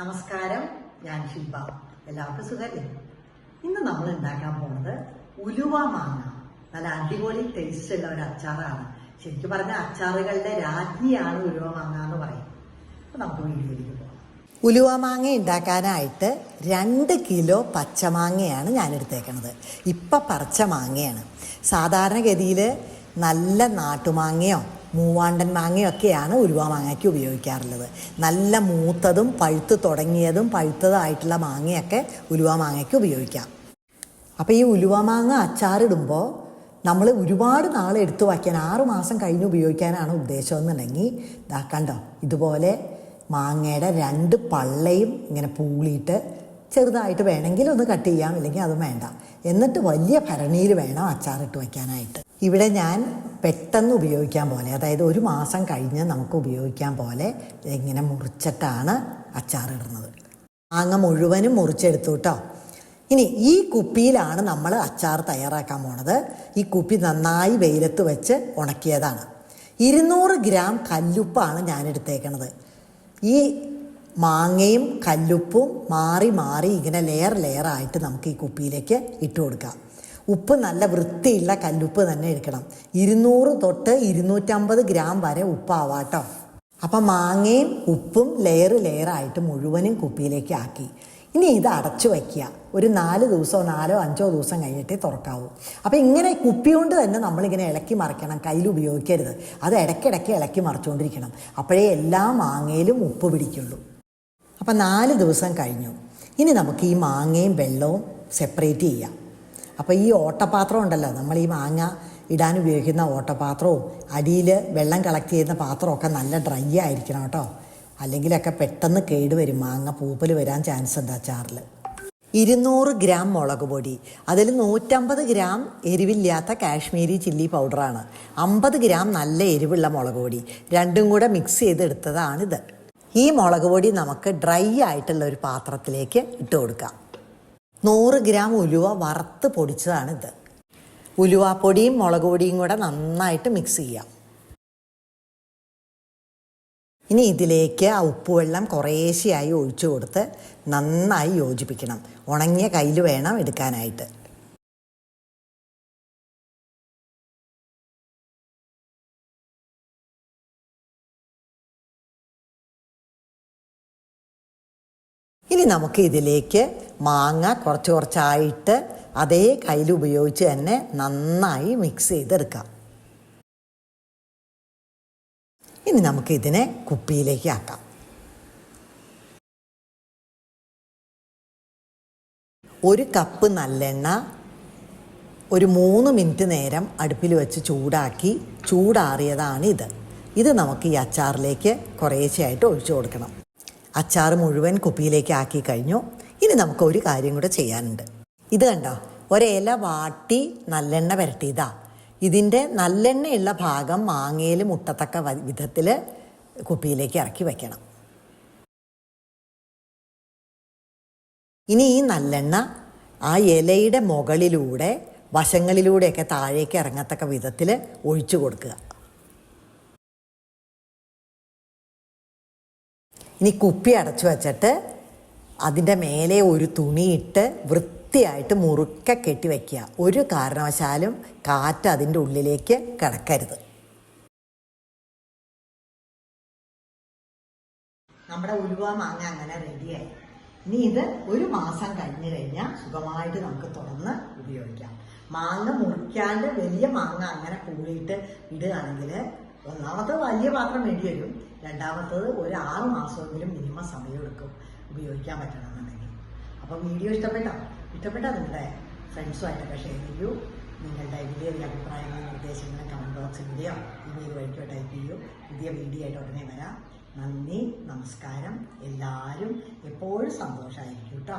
നമസ്കാരം. ഞാൻ ശില്പ എല്ലാവർക്കും സുഖല്ലേ? ഇന്ന് നമ്മൾ ഉണ്ടാക്കാൻ പോകുന്നത് ഉലുവ മാങ്ങ. നല്ല അടിപൊളി ടേസ്റ്റ് ഉള്ള ഒരു അച്ചാറാണ്. ശരിക്കും പറഞ്ഞ അച്ചാറുകളുടെ രാജ്ഞിയാണ് ഉലുവ മാങ്ങ എന്ന് പറയും. അപ്പൊ നമുക്ക് വീട്ടിലേക്ക് പോകാം. ഉലുവ മാങ്ങ ഉണ്ടാക്കാനായിട്ട് രണ്ട് കിലോ പച്ചമാങ്ങയാണ് ഞാൻ എടുത്തേക്കണത്. ഇപ്പം പറിച്ച മാങ്ങയാണ്. സാധാരണഗതിയിൽ നല്ല നാട്ടുമാങ്ങയോ മൂവാണ്ടൻ മാങ്ങയൊക്കെയാണ് ഉലുവ മാങ്ങയ്ക്ക് ഉപയോഗിക്കാറുള്ളത്. നല്ല മൂത്തതും പഴുത്ത് തുടങ്ങിയതും പഴുത്തതായിട്ടുള്ള മാങ്ങയൊക്കെ ഉലുവ മാങ്ങയ്ക്ക് ഉപയോഗിക്കാം. അപ്പോൾ ഈ ഉലുവ മാങ്ങ അച്ചാറിടുമ്പോൾ നമ്മൾ ഒരുപാട് നാൾ എടുത്തു വയ്ക്കാൻ ആറു മാസം കഴിഞ്ഞ് ഉപയോഗിക്കാനാണ് ഉദ്ദേശം എന്നുണ്ടെങ്കിൽ കണ്ടോ ഇതുപോലെ മാങ്ങയുടെ രണ്ട് പള്ളയും ഇങ്ങനെ പൂളിയിട്ട് ചെറുതായിട്ട് വേണമെങ്കിൽ ഒന്ന് കട്ട് ചെയ്യാം ഇല്ലെങ്കിൽ അതും വേണ്ട. എന്നിട്ട് വലിയ ഭരണിയിൽ വേണം അച്ചാറിട്ട് വയ്ക്കാനായിട്ട്. ഇവിടെ ഞാൻ പെട്ടെന്ന് ഉപയോഗിക്കാൻ പോലെ അതായത് ഒരു മാസം കഴിഞ്ഞ് നമുക്ക് ഉപയോഗിക്കാൻ പോലെ ഇങ്ങനെ മുറിച്ചിട്ടാണ് അച്ചാറിടുന്നത് മാങ്ങ മുഴുവനും മുറിച്ചെടുത്തു കേട്ടോ ഇനി ഈ കുപ്പിയിലാണ് നമ്മൾ അച്ചാർ തയ്യാറാക്കാൻ പോണത്. ഈ കുപ്പി നന്നായി വെയിലത്ത് വെച്ച് ഉണക്കിയതാണ്. ഇരുന്നൂറ് ഗ്രാം കല്ലുപ്പാണ് ഞാൻ എടുത്തേക്കണത്. ഈ മാങ്ങയും കല്ലുപ്പും മാറി മാറി ഇങ്ങനെ ലെയർ ലെയറായിട്ട് നമുക്ക് ഈ കുപ്പിയിലേക്ക് ഇട്ട് കൊടുക്കാം. ഉപ്പ് നല്ല വൃത്തിയുള്ള കല്ലുപ്പ് തന്നെ എടുക്കണം. ഇരുന്നൂറ് തൊട്ട് ഇരുന്നൂറ്റമ്പത് ഗ്രാം വരെ ഉപ്പാവാട്ടോ. അപ്പം മാങ്ങയും ഉപ്പും ലെയർ ലെയറായിട്ട് മുഴുവനും കുപ്പിയിലേക്ക് ആക്കി. ഇനി ഇത് അടച്ചു വയ്ക്കുക. ഒരു നാല് ദിവസമോ നാലോ അഞ്ചോ ദിവസം കഴിഞ്ഞിട്ടേ തുറക്കാവൂ. അപ്പോൾ ഇങ്ങനെ കുപ്പി കൊണ്ട് തന്നെ നമ്മളിങ്ങനെ ഇളക്കി മറിക്കണം. കയ്യിൽ ഉപയോഗിക്കരുത്. അത് ഇടയ്ക്കിടയ്ക്ക് ഇളക്കി മറിച്ചുകൊണ്ടിരിക്കണം. അപ്പോഴേ എല്ലാ മാങ്ങയിലും ഉപ്പ് പിടിക്കുള്ളൂ. അപ്പം നാല് ദിവസം കഴിഞ്ഞു. ഇനി നമുക്ക് ഈ മാങ്ങയും വെള്ളവും സെപ്പറേറ്റ് ചെയ്യാം. അപ്പോൾ ഈ ഓട്ടപാത്രം ഉണ്ടല്ലോ നമ്മൾ ഈ മാങ്ങ ഇടാൻ ഉപയോഗിക്കുന്ന ഓട്ടപാത്രവും അടിയിൽ വെള്ളം കളക്ട് ചെയ്യുന്ന പാത്രമൊക്കെ നല്ല ഡ്രൈ ആയിരിക്കണം കേട്ടോ. അല്ലെങ്കിലൊക്കെ പെട്ടെന്ന് കേടുവരും മാങ്ങ പൂപ്പൽ വരാൻ ചാൻസ് ഉണ്ട് അച്ചാറിൽ ഇരുന്നൂറ് ഗ്രാം മുളക് പൊടി. അതിൽ നൂറ്റമ്പത് ഗ്രാം എരിവില്ലാത്ത കാശ്മീരി ചില്ലി പൗഡറാണ് അമ്പത് ഗ്രാം നല്ല എരിവുള്ള മുളക് പൊടി. രണ്ടും കൂടെ മിക്സ് ചെയ്തെടുത്തതാണിത്. ഈ മുളക് പൊടി നമുക്ക് ഡ്രൈ ആയിട്ടുള്ള ഒരു പാത്രത്തിലേക്ക് ഇട്ട് കൊടുക്കാം. നൂറ് ഗ്രാം ഉലുവ വറുത്ത് പൊടിച്ചതാണിത്. ഉലുവാപ്പൊടിയും മുളക് പൊടിയും കൂടെ നന്നായിട്ട് മിക്സ് ചെയ്യാം. ഇനി ഇതിലേക്ക് ആ ഉപ്പുവെള്ളം കുറേശ്ശെയായി ഒഴിച്ചു കൊടുത്ത് നന്നായി യോജിപ്പിക്കണം. ഉണങ്ങിയ കയ്യിൽ വേണം എടുക്കാനായിട്ട്. ഇനി നമുക്ക് ഇതിലേക്ക് മാങ്ങ കുറച്ച് കുറച്ചായിട്ട് അതേ കയ്യിൽ ഉപയോഗിച്ച് തന്നെ നന്നായി മിക്സ് ചെയ്തെടുക്കാം. ഇനി നമുക്ക് ഇതിനെ കുപ്പിയിലേക്ക് ആക്കാം. ഒരു കപ്പ് നല്ലെണ്ണ ഒരു മൂന്ന് മിനിറ്റ് നേരം അടുപ്പിൽ വെച്ച് ചൂടാക്കി ചൂടാറിയതാണ് ഇത്. ഇത് നമുക്ക് ഈ അച്ചാറിലേക്ക് കുറേശ്ശെയായിട്ട് ഒഴിച്ചു കൊടുക്കണം. അച്ചാർ മുഴുവൻ കുപ്പിയിലേക്ക് ആക്കി കഴിഞ്ഞു. ഇനി നമുക്ക് ഒരു കാര്യം കൂടെ ചെയ്യാനുണ്ട്. ഇത് കണ്ടോ? ഒരില വാട്ടി നല്ലെണ്ണ പുരട്ടിയതാ. ഇതിന്റെ നല്ലെണ്ണയുള്ള ഭാഗം മാങ്ങയിൽ മുട്ടത്തക്ക വിധത്തിൽ കുപ്പിയിലേക്ക് ഇറക്കി വയ്ക്കണം ഇനി ഈ നല്ലെണ്ണ ആ ഇലയുടെ മുകളിലൂടെ വശങ്ങളിലൂടെയൊക്കെ താഴേക്ക് ഇറങ്ങത്തക്ക വിധത്തിൽ ഒഴിച്ചു കൊടുക്കുക. ഇനി കുപ്പി അടച്ചു വച്ചിട്ട് അതിന്റെ മേലെ ഒരു തുണിയിട്ട് വൃത്തിയായിട്ട് മുറുക്ക കെട്ടി വയ്ക്കുക ഒരു കാരണവശാലും കാറ്റ് അതിന്റെ ഉള്ളിലേക്ക് കിടക്കരുത്. നമ്മുടെ ഉലുവ മാങ്ങ അങ്ങനെ റെഡിയായി ഇനി ഇത് ഒരു മാസം കഴിഞ്ഞു കഴിഞ്ഞാൽ സുഖമായിട്ട് നമുക്ക് തുറന്ന് ഉപയോഗിക്കാം. മാങ്ങ മുറിക്കാണ്ട് വലിയ മാങ്ങ അങ്ങനെ കൂടിയിട്ട് ഇടുകയാണെങ്കിൽ ഒന്നാമത്തത് വലിയ പാത്രം വേണ്ടി വരും. രണ്ടാമത്തത് ഒരു ആറ് മാസമെങ്കിലും മിനിമം സമയം എടുക്കും. ഉപയോഗിക്കാൻ പറ്റണമെന്നുണ്ടെങ്കിൽ. അപ്പോൾ വീഡിയോ ഇഷ്ടപ്പെട്ടോ? ഇഷ്ടപ്പെട്ടാൽ നിങ്ങളുടെ ഫ്രണ്ട്സുമായിട്ടൊക്കെ ഷെയർ ചെയ്യൂ. നിങ്ങളുടെ വലിയ അഭിപ്രായങ്ങളും നിർദ്ദേശങ്ങളും കമന്റ് ബോക്സിലൂടെയോ ഇമെയിൽ വഴിക്കോ ടൈപ്പ് ചെയ്യൂ. പുതിയ വീഡിയോ ആയിട്ട് ഉടനെ വരാം. നന്ദി നമസ്കാരം. എല്ലാവരും എപ്പോഴും സന്തോഷമായിരിക്കും കേട്ടോ